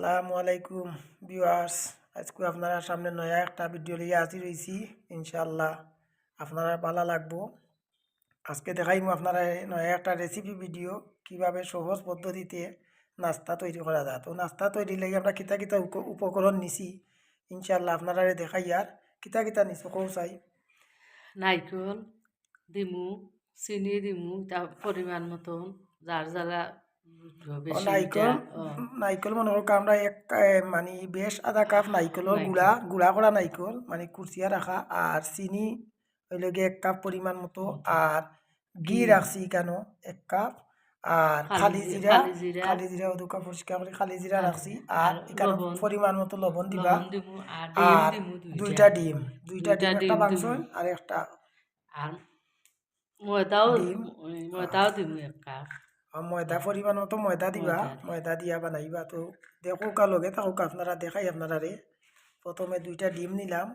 আসসালামু আলাইকুম ভিউয়ার্স আজকে আপনারা সামনে নয়া একটা ভিডিও লিয়ে আসি রয়েছি ইনশাল্লাহ আপনারা ভালো লাগবো। আজকে দেখাইমু আপনারা নয়া একটা রেসিপি ভিডিও কীভাবে সহজ পদ্ধতিতে নাস্তা তৈরি করা যায়। তো নাস্তা তৈরি লাগে আমরা কিতা কিতা উপ- উপকরণ নিছি ইনশাল্লাহ আপনারা দেখাই আর কিতা কিতা নিছো কৌ চাই। নাইকল দিমু চিনি দিমু তা পরিমাণ মতন, যার যারা নাইকল নাইকল মনে করো আমরা এক মানে বেশ আধা কাপ নাইকলের নাইকল। গুড়া গুড়া করা নাইকল মানে কুরচিয়া রাখা আর চিনি হইল গিয়ে এক কাপ পরিমাণ মতো আর ঘি। রাখছি কেন এক কাপ আর খালি জিরা খালি জিরা। জিরা দুকা পরিষ্কার করে খালি জিরা রাখছি আর এখানে। পরিমাণ মতো লবণ দিবা আর দুইটা ডিম দুইটা ডিম একটা মাংস আর একটা আর ময়দাও ডিম। ময়দাও দিমু এক কাপ ময়দা পরিমাণ মতো ময়দা দিবা ময়দা। দিয়া বানাইবা তো দেখো কা লগে থাকুক আপনারা দেখাই আপনারা রে প্রথমে দুইটা ডিম নিলাম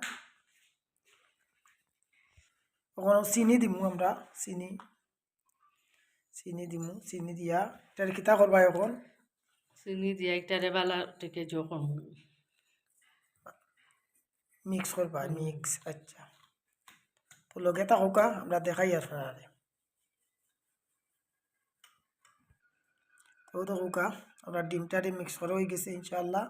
ওখানে চিনি দিমু আমরা চিনি চিনি দিমু চিনি দিয়া এটার কিতা করবা এখন চিনি দিয়া একটারে বালা থেকে যখন মিক্স করবা মিক্স আচ্ছা তো লগে থাকুকা আমরা দেখাই আপনারা রে তো দেখুকা আমরা ডিমটারে মিক্স করে হয়ে গেছে ইনশাল্লাহ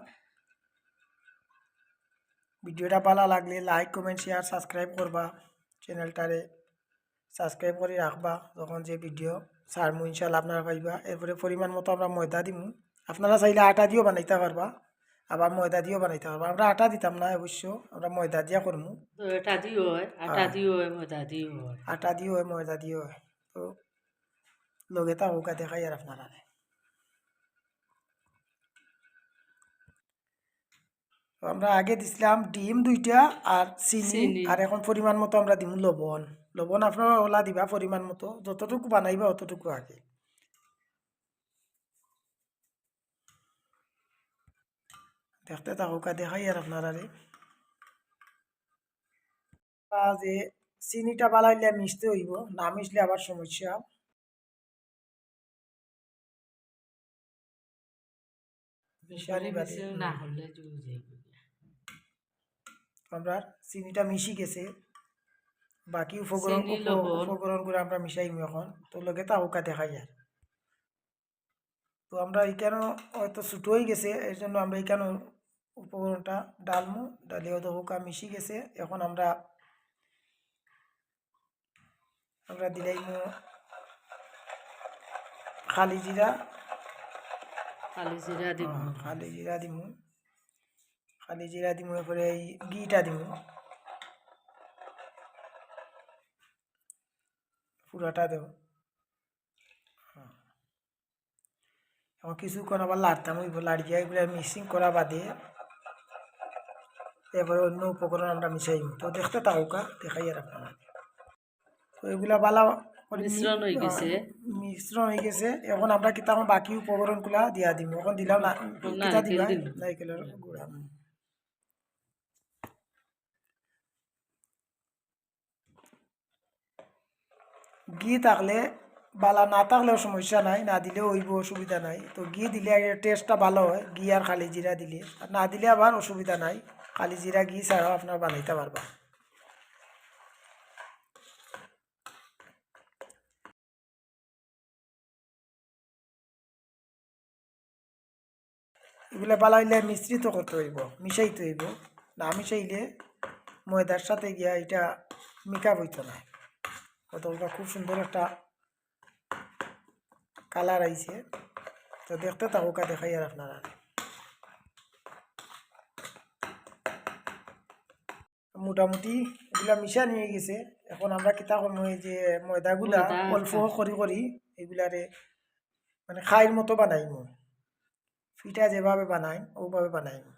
ভিডিওটা ভালো লাগলে লাইক কমেন্ট শেয়ার সাবস্ক্রাইব করবা। চ্যানেলটারে সাবস্ক্রাইব করে রাখবা। যখন যে ভিডিও সারমু ইনশাল্লাহ আপনারা পাইবা। এরপরে পরিমাণ মতো আমরা ময়দা দিমু। আপনারা চাইলে আটা দিয়েও বানাইতে পারবা। আবার ময়দা দিয়েও বানাইতে পারবা। আমরা আটা দিতাম না অবশ্য আমরা ময়দা দিয়া করমু। তো দিও হয় আটা হ্যাঁ। দিও হয় ময়দা দিও। হয় আটা দিও হয় ময়দা দিও। হয় তো লগে দেখাই আর আপনারা। আমরা আগে দিছিলাম ডিম দুইটা আর চিনি। আর এখন পরিমাণ মতো আমরা দিম লবণ। লবণ আপনারা ওলা দিবা পরিমাণ মতো যতটুকু বানাইবা অতটুকু আগে। দেখতে থাকুকা দেখাই আর আপনারা রে। যে চিনিটা বালাইলে মিশতে হইব না মিশলে আবার সমস্যা। না হলে আমরা চিনিটা মিশি গেছে। বাকি উপকরণ চিনি, উপ- লবণ। উপকরণগুলো আমরা মিশাইম এখন। তো লগে তাহুকা দেখাই আর। তো আমরা এখানে হয়তো ছুটো হয়ে গেছে এর জন্য আমরা এখানে উপকরণটা ডালমু ডালিও দহুকা মিশি গেছে। এখন আমরা আমরা দিলাইমু খালি জিরা। খালি জিরা দিব হ্যাঁ, খালি জিরা দিমু। খালি জিরা দিমু এরপরে এই ঘিটা দিমু পুরাটা দেব। হ্যাঁ। এখন কিছুক্ষণ আবার লাড়তাম ওইগুলো লাড়িয়ে এগুলো মিক্সিং করা বাদে এরপরে অন্য উপকরণ আমরা মিশাই তো দেখতে থাকুকা দেখাই আর আপনারা তো এগুলা বালা মিশ্রণ হয়ে গেছে। হ্যাঁ, মিশ্রণ হয়ে গেছে। এখন আমরা কি তখন বাকি উপকরণগুলা দিয়া দিম এখন দিলাম না দিবা? গুঁড়া। ঘি থাকলে বালা না থাকলেও সমস্যা নাই, না দিলেও হইব, অসুবিধা নাই। তো ঘি দিলে টেস্টটা ভালো হয় ঘি আর খালি জিরা দিলে। আর না দিলে আবার অসুবিধা নাই, খালি জিরা ঘি ছাড়াও আপনার বানাইতে পারবা। এগুলো বালাইলে মিশ্রিত করতে হইব, মিশাইতে হইব। না মিশাইলে ময়দার সাথে গিয়া এটা মিকাপ হইতো না। কতটা খুব সুন্দর একটা কালার আইছে। তো দেখতে থাকুকা দেখাই আর আপনারা। মোটামুটি এগুলা মিশা নিয়ে গেছে। এখন আমরা কিতা এই যে ময়দাগুলা অল্প একটা- করি করি এগুলারে মানে খাইর মতো বানাইমু ফিটা যেভাবে বানাই ওভাবে বানাই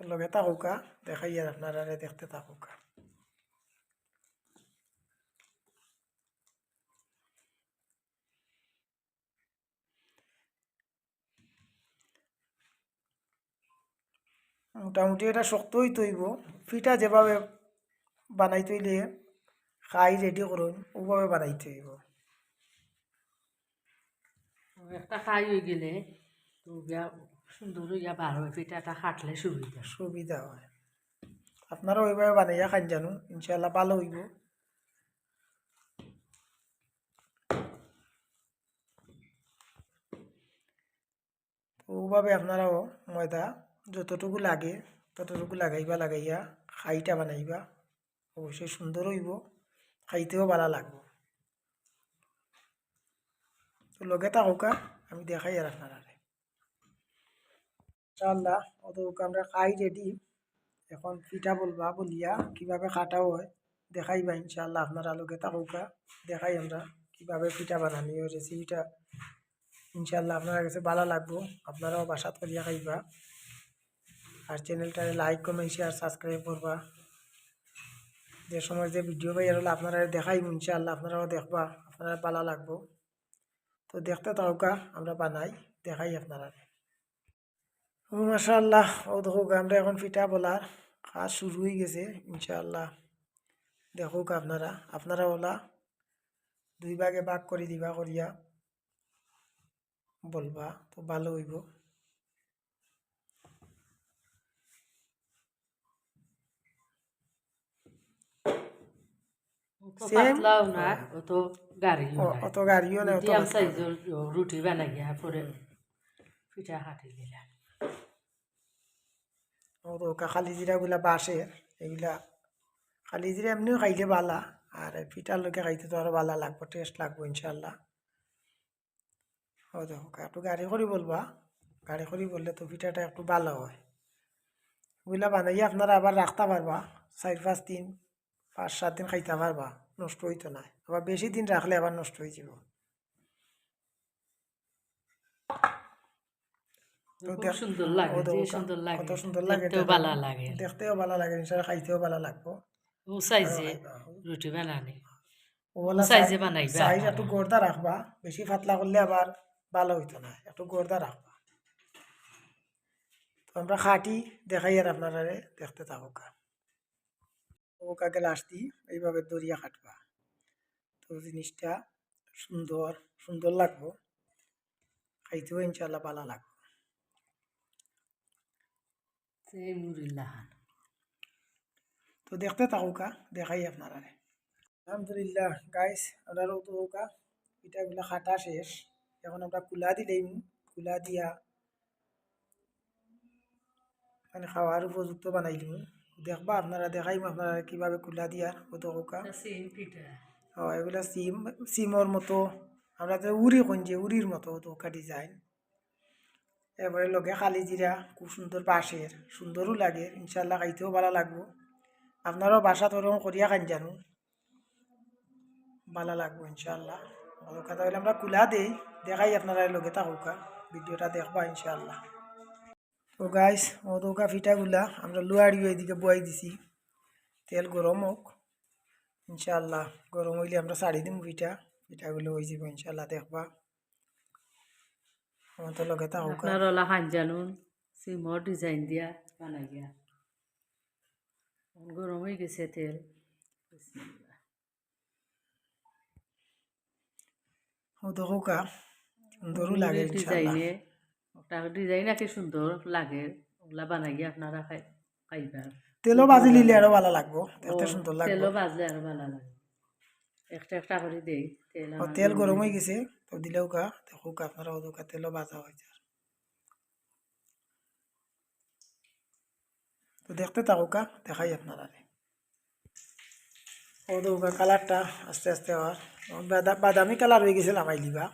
তো লগে থাকুকা দেখাই আর আপনারা দেখতে থাকুকা মোটামুটি এটা শক্ত হইতে হইব ফিটা যেভাবে বানাই থইলে খাই রেডি করুন ওভাবে বানাই থইব ও একটা খাই হয়ে গেলে তো সুন্দর হইয়া বার হয় পিঠাটা খাটলে সুবিধা। সুবিধা হয়। আপনারা ওইভাবে বানাইয়া খান জানো ইনশাল্লাহ ভালো হইব। ওভাবে আপনারাও ময়দা যতটুকু লাগে, ততটুকু লাগাইবা লাগাইয়া খাইটা বানাইবা, অবশ্যই সুন্দর হইব, খাইতেও ভালো লাগবো। তো লগে থাকুকা আমি দেখাই আর আপনারা ইনশাল্লাহ অত আমরা খাই রেডি এখন পিঠা বলবা বলিয়া কীভাবে কাটাও হয় দেখাইবা ইনশাল্লাহ আপনারা লোকে থাকুকা দেখাই আমরা কীভাবে পিঠা বানানি ওই রেসিপিটা ইনশাল্লাহ আপনার কাছে ভালো লাগবো, আপনারাও বাসাত করিয়া খাইবা। আর চ্যানেলটারে লাইক কমেন্ট শেয়ার সাবস্ক্রাইব করবা। যে সময় যে ভিডিও পাই হলে আপনারা দেখাই ইনশাল্লাহ আপনারাও দেখবা, আপনারা ভালো লাগবো। তো দেখতে থাকুকা, আমরা বানাই, দেখাই আপনারা ও মাশাআল্লাহ। ও দেখো আমরা এখন পিঠা বলার। কাজ শুরু হয়ে গেছে ইনশাআল্লাহ। দেখুক আপনারা আপনারা ওলা। দুই ভাগে ভাগ করে দিবা করিয়া। বলবা তো ভালো হইব। অত গাড়িও না। সাইজের রুটি বানাইয়া পরে পিঠা খাটি দিলাম। ওকা খালি জিরাগুলা বাসে এগুলা খালি জিরা এমনিও খাইলে বালা আর পিঠার লোকে খাইতে তো আরও বালা লাগবো টেস্ট লাগবো ইনশাল্লাহ ও দেখো একটু গাড়ি করি বলবা, গাড়ি করি বললে তো পিঠাটা একটু ভালো হয়। ওগুলা বানাইয়া আপনারা আবার রাখতে পারবা চার পাঁচ দিন, পাঁচ, সাত দিন খাইতে পারবা নষ্ট হইতো না আবার বেশি দিন রাখলে আবার নষ্ট হয়ে যাব। খুব সুন্দর লাগে যে সুন্দর লাগে কত সুন্দর লাগে দেখতেও ভালো লাগে। দেখতেও ভালো লাগে ইনশাল্লাহ খাইতেও ভালো লাগবো। ও সাইজে রুটি বানানি। ওলা সাইজে বানাইবা সাইজ একটু গোর্দা রাখবা বেশি পাতলা করলে আবার ভালো হইতো না একটু গোর্দা রাখবা। তো আমরা খাটি দেখাই আর আপনারা দেখতে থাকুকা। ওকা গ্লাস দি এইভাবে দরিয়া কাটবা। তো জিনিসটা সুন্দর সুন্দর লাগবো। খাইতেও ইনশাল্লাহ ভালো লাগবে। তো দেখতে থাকুকা দেখাই আপনারা আলহামদুলিল্লাহ গাইস আমরা তো হোকা পিঠাগুলা খাটা শেষ এখন আমরা কুলা দিলেই কুলা দিয়া মানে খাওয়ার উপযুক্ত বানাই দিম দেখবা আপনারা দেখাইম আপনারা কীভাবে কুলা দিয়ার কত হোকা ও এগুলা সিম সিমর মতো আমরা তো উড়ি কোন যে উড়ির মতো তো ডিজাইন এবারে লগে খালি জিরা খুব সুন্দর বাঁশের সুন্দরও লাগে ইনশাল্লাহ খাইতেও ভালো লাগবো। আপনারাও বাসা ওরকম করিয়া খান জানো? ভালো লাগবো ইনশাল্লাহ ভালো কথা হলে আমরা কুলা দেই, দেখাই আপনারা লগে থাকুকা ভিডিওটা দেখবা ইনশাল্লাহ তো গাইস ও মধুকা ফিটাগুলা আমরা লুয়াড়িও এদিকে বয়াই দিছি। তেল গরম হোক ইনশাল্লাহ গরম হইলে আমরা ছাড়ি দিম পিঠা পিঠাগুলো হয়ে যাব ইনশাল্লাহ দেখবা। লগে আপনার ওলা হান জানুন সিমর ডিজাইন দিয়া বানাইয়া গরম হয়ে গেছে তেল। দেখুকা সুন্দরও লাগে ডিজাইনে ওটা ডিজাইন কি সুন্দর লাগে ওগুলা বানাইয়া আপনারা খাই খাইবা। তেলও বাজি নিলে আরও ভালো লাগবো লাগবে। তেলও বাজলে আরও ভালো লাগে। একটা একটা করে দেই তেল তেল গরম হয়ে গেছে তো দিলেও কা দেখুক আপনারা ওদুকা তেলও বাজা হয়েছে তো দেখতে থাকুকা দেখাই আপনারা ওদুকা কালারটা আস্তে আস্তে হওয়ার বাদামি কালার হয়ে গেছে লাগাই লিবা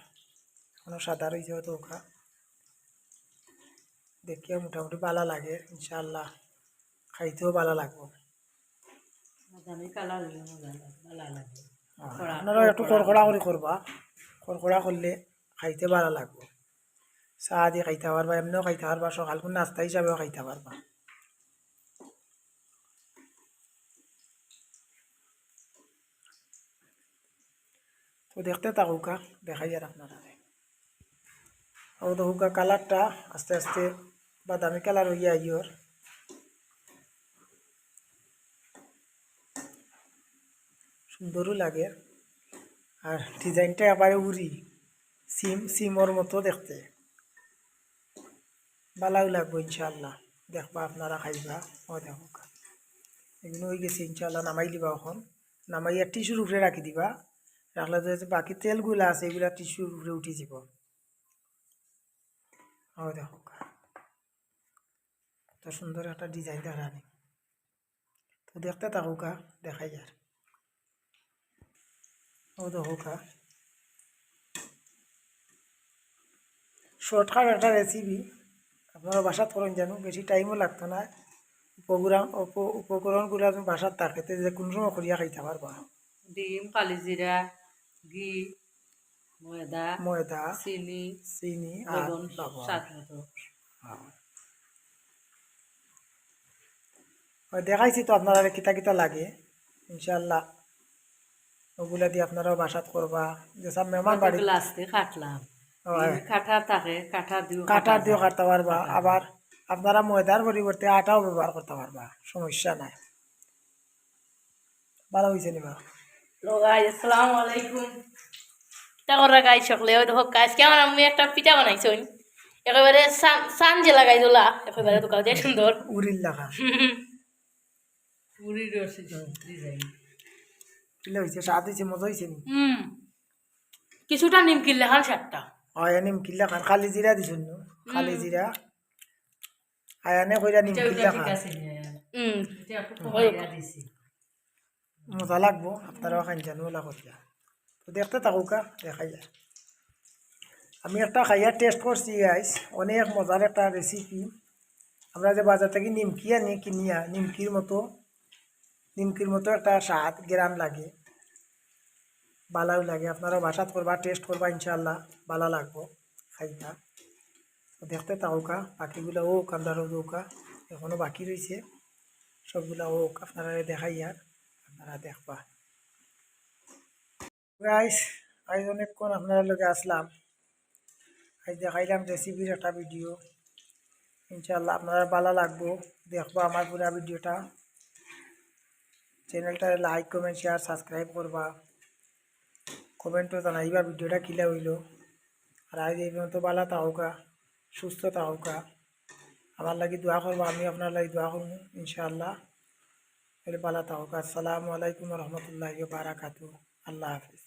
এখনও সাদা রয়েছে ওদুকা দেখিয়া মোটামুটি ভালো লাগে ইনশাল্লাহ খাইতেও ভালো লাগবো। বাদামি কালার ভালো লাগে। আপনারা একটু কড়কড়া করে করবা কড়কড়া করলে খাইতে ভালো লাগবে। চাহ দিয়ে খাইতে পারবা এমনিও খাইতে পারবা সকাল কোন নাস্তা হিসাবেও খাইতে পারবা তো দেখতে থাকুকা দেখাই আর আপনারা ও দেখুকা কালারটা আস্তে আস্তে বাদামি কালার হইয়া আইয়র সুন্দরও লাগে। আর ডিজাইনটা এবারে উড়ি সিম সিমর মতো দেখতে। ভালোও লাগবো ইনশাল্লাহ দেখবা আপনারা খাইবা ও দেখো এগুলো হয়ে গেছে ইনশাল্লাহ নামাই দিবা এখন। নামাইয়া টিস্যুর উপরে রাখি দিবা। রাখলে তো বাকি তেলগুলো আছে, এগুলা টিস্যুর উপরে উঠে যাব। ও দেখো কত সুন্দর একটা ডিজাইন দেখানি তো দেখতে থাকুকা দেখাই আর। ও দেখুকা শর্টকাট একটা রেসিপি আপনারা বাসাত করেন জানো বেশি টাইমও লাগতো না। উপকরণ উপ- উপকরণগুলো তুমি বাসাত থাকে তে যে কোনো সময় করিয়া খাইতে পারবা। ডিম কালিজিরা ঘি ময়দা ময়দা চিনি চিনি আর হ্যাঁ। দেখাইছি তো আপনারা কিতা কিতা লাগে। ইনশাল্লাহ ওগুলা দিয়ে আপনারাও বাসাত করবা। যেসব মেহমান বাড়ি গ্লাসতে কাটলাম। কাঠা থাকে কাঠা দিও কাটার দিয়েও কাটতে পারবা। আবার আপনারা ময়দার পরিবর্তে আটাও ব্যবহার করতে পারবা সমস্যা নাই। ভালো হয়েছে নিবা গাইজ আসসালামু আলাইকুম। পিঠা করা গাই সকলে ওই দেখো গাইজ কেমন আমি একটা পিঠা বানাইছি একেবারে সান সান যে লাগাই দিলা একেবারে সুন্দর। উড়িল লাগা। পুরি রসি ডিজাইন কিলে হয়েছে স্বাদ হয়েছে মজা হয়েছে নি? হুম। কিছুটা নিমকি লেখান সাতটা। হয় নিম কিল্লা খান খালি জিরা দিছুন ন? খালি জিরা আয়ানে কইরা নিম এটা কিল্লা খান হুম মজা লাগবো আপনারাও খান জানো ওলা করিয়া তো দেখতে থাকুকা দেখাই যায় আমি একটা খাইয়া টেস্ট করছি গাইস অনেক মজার একটা রেসিপি আমরা যে বাজার থেকে নিমকি আনি কিনিয়া নিমকির মতো নিমকির মতো একটা স্বাদ, গ্রাম লাগে ভালোও লাগে। আপনারা বাসাত করবা টেস্ট করবা ইনশাল্লাহ ভালো লাগবো খাইতা দেখতে থাকুকা বাকিগুলো ও কান্দারও দৌকা এখনও বাকি রয়েছে সবগুলা ওক আপনারা দেখাই আর আপনারা দেখবা। গাইস আজ অনেকক্ষণ আপনারা লোকে আসলাম। আজ দেখাইলাম রেসিপির একটা ভিডিও ইনশাল্লাহ আপনারা ভালো লাগবো। দেখব আমার পুরা ভিডিওটা চ্যানেলটা লাইক কমেন্ট শেয়ার সাবস্ক্রাইব করবা। কমেন্টও জানাইবা ভিডিওটা কিলা হইল আর আজ এই পর্যন্ত বালা তাহকা সুস্থ তাহকা আমার লাগি দোয়া করব, আমি আপনার লাগি দোয়া করব, ইনশাআল্লাহ। তাহলে ভালো তাহকা আসসালামু আলাইকুম রহমতুল্লাহ বারাকাতু আল্লাহ হাফিজ।